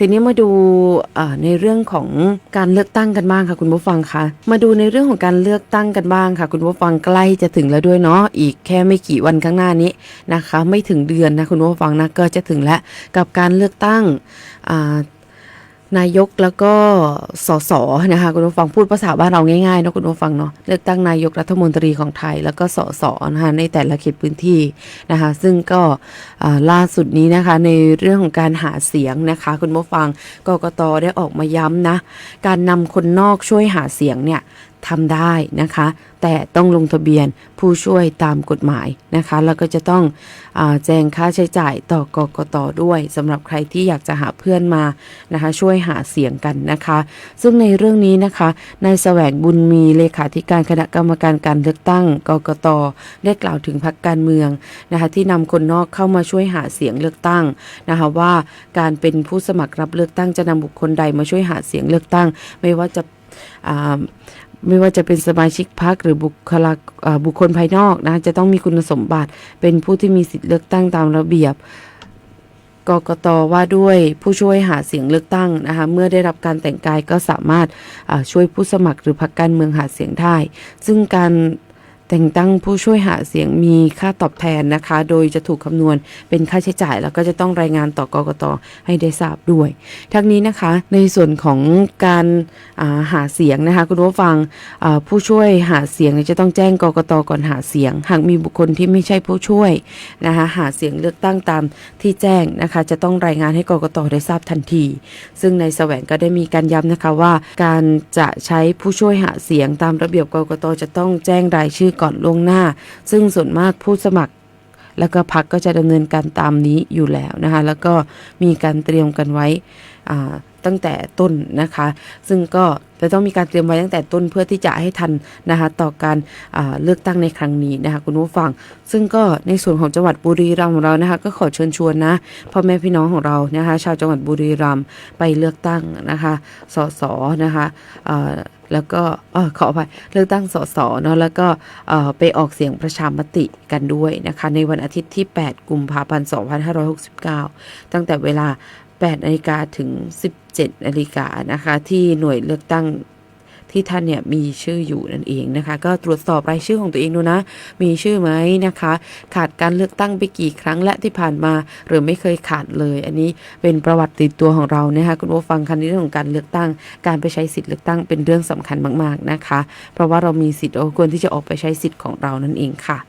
ทีนี้มาดูในเรื่องของการเลือกตั้งกันบ้างค่ะคุณผู้ฟังคะมาดูในเรื่องของการเลือกตั้งกันบ้างค่ะ คุณผู้ฟังใกล้จะถึงแล้วด้วยเนาะอีกแค่ไม่กี่วันข้างหน้านี้นะคะ ไม่ถึงเดือนนะคุณผู้ฟังนะก็จะถึงแล้วกับการเลือกตั้งอ่า นายกแล้วก็สสนะคะคุณผู้ฟังพูดภาษาบ้านเราง่ายๆเนาะคุณผู้ฟังเนาะเลือกตั้งนายกรัฐมนตรีของไทยแล้วก็สสนะคะในแต่ละเขตพื้นที่นะคะซึ่งก็ล่าสุดนี้นะคะในเรื่องของการหาเสียงนะคะคุณผู้ฟังกกตได้ออกมาย้ำนะการนำคนนอกช่วยหาเสียงเนี่ยทำได้นะคะ แต่ต้องลงทะเบียนผู้ช่วยตามกฎหมายนะคะ แล้วก็จะต้องอแจ้งค่าใช้จ่ายต่อกกตด้วยสำหรับใครที่อยากจะหาเพื่อนมานะคะ ช่วยหาเสียงกันนะคะ ซึ่งในเรื่องนี้นะคะนายแสวงบุญมีเลขาธิการคณะกรรมการการเลือกตั้งกกตได้กล่าวถึงพรรคการเมืองนะคะที่นำคนนอกเข้ามาช่วยหาเสียงเลือกตั้งนะคะว่าการเป็นผู้สมัครรับเลือกตั้งจะนำบุคคลใดมาช่วยหาเสียงเลือกตั้ง ไม่ว่าจะ ไม่ว่าจะเป็นสมาชิกพรรคหรือบุคลาบุคคลภายนอกนะจะต้องมีคุณสมบัติ เป็นผู้ที่มีสิทธิเลือกตั้งตามระเบียบกกตว่าด้วยผู้ช่วยหาเสียงเลือกตั้งนะคะเมื่อได้รับการแต่งกายก็สามารถช่วยผู้สมัครหรือพรรคการเมืองหาเสียงได้ ซึ่งการ แต่งตั้งผู้ช่วยหาเสียงมีค่าตอบแทนนะคะ โดยจะถูกคำนวณเป็นค่าใช้จ่าย แล้วก็จะต้องรายงานต่อกกตให้ได้ทราบด้วย ทั้งนี้นะคะในส่วนของการาหาเสียงนะคะคุณผู้ฟังผู้ช่วยหาเสียงจะต้องแจ้งกกตก่อนหาเสียง หากมีบุคคลที่ไม่ใช่ผู้ช่วยนะคะหาเสียงเลือกตั้งตามที่แจ้งนะคะ จะต้องรายงานให้กกตได้ทราบทันที ซึ่งในแสวงก็ได้มีการย้ำนะคะว่า การจะใช้ผู้ช่วยหาเสียงตามระเบียบกกตจะต้องแจ้งรายชื่อก่อนล่วงหน้า ซึ่งส่วนมากผู้สมัคร แล้วก็พักก็จะดำเนินการตามนี้อยู่แล้วนะคะ แล้วก็มีการเตรียมกันไว้อ่าตั้งแต่ต้นนะคะ ซึ่งก็จะต้องมีการเตรียมไว้ตั้งแต่ต้นเพื่อที่จะให้ทันนะคะต่อการเลือกตั้งในครั้งนี้นะคะคุณผู้ฟัง ซึ่งก็ในส่วนของจังหวัดบุรีรัมย์ของเรานะคะก็ขอเชิญชวนนะพ่อแม่พี่น้องของเรานะคะชาวจังหวัดบุรีรัมย์ไปเลือกตั้งนะคะสสนะคะแล้วก็ขออภัยเลือกตั้งสสเนาะแล้วก็ไปออกเสียงประชามติกันด้วยนะคะในวันอาทิตย์ที่ 8 กุมภาพันธ์ 2569 ตั้งแต่เวลา 8นาฬิกาถึง 17นาฬิกานะคะ ที่หน่วยเลือกตั้งที่ท่านเนี่ยมีชื่ออยู่นั่นเองนะคะ ก็ตรวจสอบรายชื่อของตัวเองดูนะ มีชื่อไหมนะคะ ขาดการเลือกตั้งไปกี่ครั้งและที่ผ่านมา หรือไม่เคยขาดเลย อันนี้เป็นประวัติติดตัวของเรานะคะคุณผู้ฟังคันนี้เรื่องของการเลือกตั้ง การไปใช้สิทธิ์เลือกตั้งเป็นเรื่องสำคัญมาก ๆนะคะ เพราะว่าเรามีสิทธิ์เราควรที่จะออกไปใช้สิทธิ์ของเรานั่นเองค่ะ